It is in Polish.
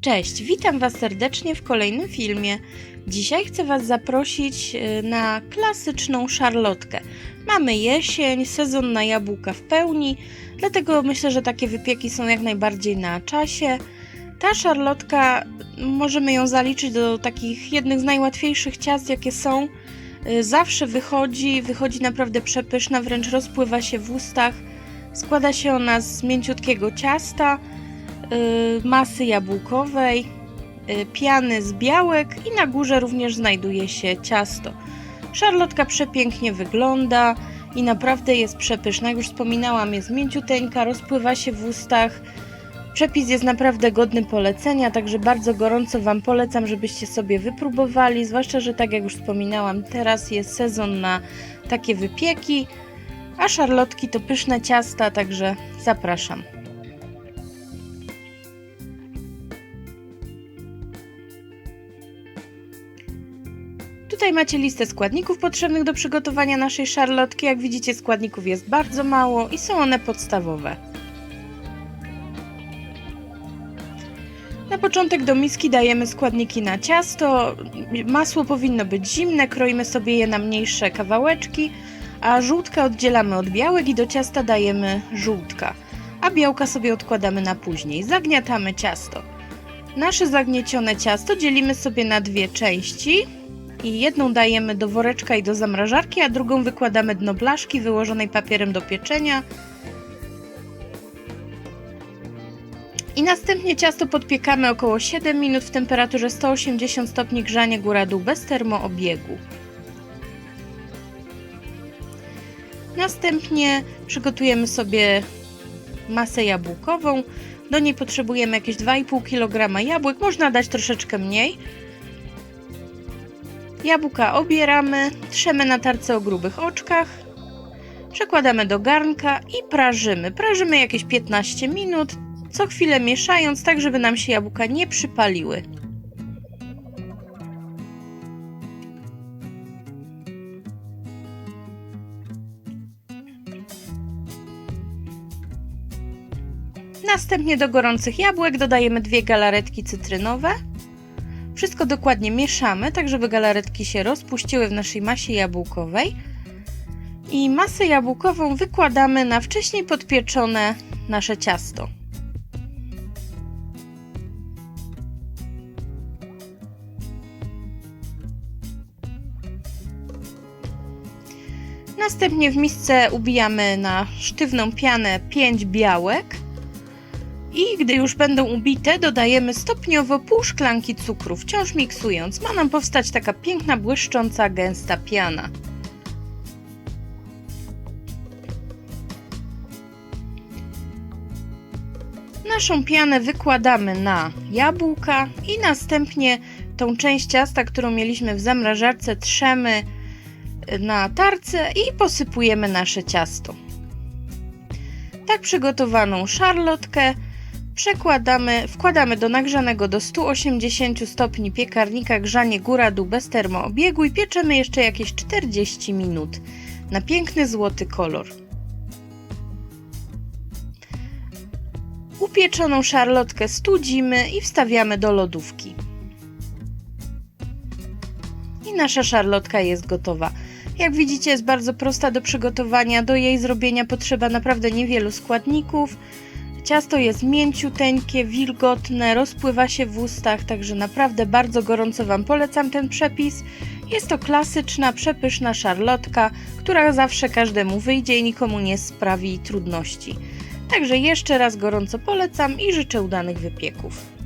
Cześć, witam Was serdecznie w kolejnym filmie. Dzisiaj chcę Was zaprosić y, na klasyczną szarlotkę. Mamy jesień, sezon na jabłka w pełni, dlatego myślę, że takie wypieki są jak najbardziej na czasie. Ta szarlotka, możemy ją zaliczyć do takich jednych z najłatwiejszych ciast, jakie są. Y, Zawsze wychodzi, wychodzi naprawdę przepyszna, wręcz rozpływa się w ustach. Składa się ona z mięciutkiego ciasta, masy jabłkowej, y, piany z białek i na górze również znajduje się ciasto. Szarlotka przepięknie wygląda i naprawdę jest przepyszna. Jak już wspominałam, jest mięciuteńka, rozpływa się w ustach. Przepis jest naprawdę godny polecenia, także bardzo gorąco Wam polecam, żebyście sobie wypróbowali. Zwłaszcza, że tak jak już wspominałam, teraz jest sezon na takie wypieki, a szarlotki to pyszne ciasta, także zapraszam. Tutaj macie listę składników potrzebnych do przygotowania naszej szarlotki. Jak widzicie, składników jest bardzo mało i są one podstawowe. Na początek do miski dajemy składniki na ciasto. Masło powinno być zimne, kroimy sobie je na mniejsze kawałeczki, a żółtka oddzielamy od białek i do ciasta dajemy żółtka, a białka sobie odkładamy na później. Zagniatamy ciasto. Nasze zagniecione ciasto dzielimy sobie na dwie części i jedną dajemy do woreczka i do zamrażarki, a drugą wykładamy dno blaszki wyłożonej papierem do pieczenia. I następnie ciasto podpiekamy około 7 minut w temperaturze 180 stopni grzania góra-dół bez termoobiegu. Następnie przygotujemy sobie masę jabłkową. Do niej potrzebujemy jakieś 2,5 kg jabłek, można dać troszeczkę mniej. Jabłka obieramy, trzemy na tarce o grubych oczkach, przekładamy do garnka i prażymy. Prażymy jakieś 15 minut, co chwilę mieszając, tak żeby nam się jabłka nie przypaliły. Następnie do gorących jabłek dodajemy dwie galaretki cytrynowe. Wszystko dokładnie mieszamy, tak żeby galaretki się rozpuściły w naszej masie jabłkowej. I masę jabłkową wykładamy na wcześniej podpieczone nasze ciasto. Następnie w misce ubijamy na sztywną pianę 5 białek. I gdy już będą ubite, dodajemy stopniowo pół szklanki cukru, wciąż miksując. Ma nam powstać taka piękna, błyszcząca, gęsta piana. Naszą pianę wykładamy na jabłka i następnie tą część ciasta, którą mieliśmy w zamrażarce, trzemy na tarce i posypujemy nasze ciasto. Tak przygotowaną szarlotkę przekładamy, wkładamy do nagrzanego do 180 stopni piekarnika grzanie góra-dół bez termoobiegu i pieczemy jeszcze jakieś 40 minut na piękny złoty kolor. Upieczoną szarlotkę studzimy i wstawiamy do lodówki. I nasza szarlotka jest gotowa. Jak widzicie, jest bardzo prosta do przygotowania. Do jej zrobienia potrzeba naprawdę niewielu składników. Ciasto jest mięciuteńkie, wilgotne, rozpływa się w ustach, także naprawdę bardzo gorąco Wam polecam ten przepis. Jest to klasyczna, przepyszna szarlotka, która zawsze każdemu wyjdzie i nikomu nie sprawi trudności. Także jeszcze raz gorąco polecam i życzę udanych wypieków.